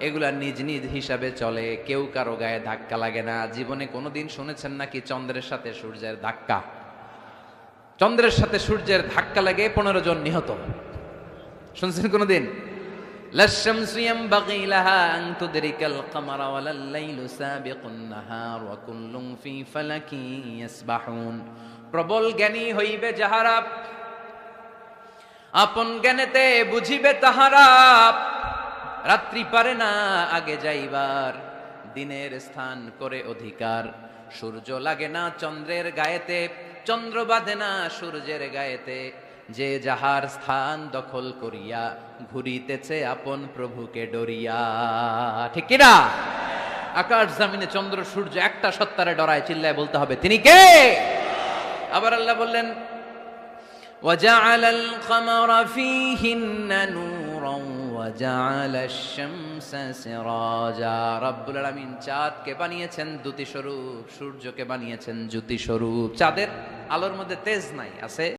এগুলা নিজ নিজ হিসাবে চলে। কেউ কারও গায়ে ধাক্কা লাগে না। জীবনে কোনোদিন শুনেছেন নাকি চন্দ্রের সাথে সূর্যের ধাক্কা? চন্দ্রের সাথে সূর্যের ধাক্কা লাগে পনেরো জন নিহত। শুনছেন কোনোদিন? প্রবল জ্ঞানী হইবে যাহারা। আপন জ্ঞানেতে বুঝিবে তাহারা। রাত্রি পারে না, আগে যাইবার। দিনের স্থান করে অধিকার। সূর্য লাগে না চন্দ্রের গায়েতে, চন্দ্র বাঁধে না সূর্যের গায়েতে। যে যাহার স্থান দখল করিয়া, ঘুরিতেছে আপন প্রভুকে ডরিয়া। ঠিক কিনা? আকাশ জামিনে চন্দ্র সূর্য একটা সত্তারে ডরায়, চিল্লায় বলতে হবে, তিনি কে? আবার আল্লাহ বললেন وجعل القمر فيهن نورا وجعل الشمس سراجا রব্বুল আলামিন চাঁদকে বানিয়েছেন দ্যুতি স্বরূপ সূর্যকে বানিয়েছেন জ্যোতি স্বরূপ চাঁদের আলোর মধ্যে তেজ নাই আছে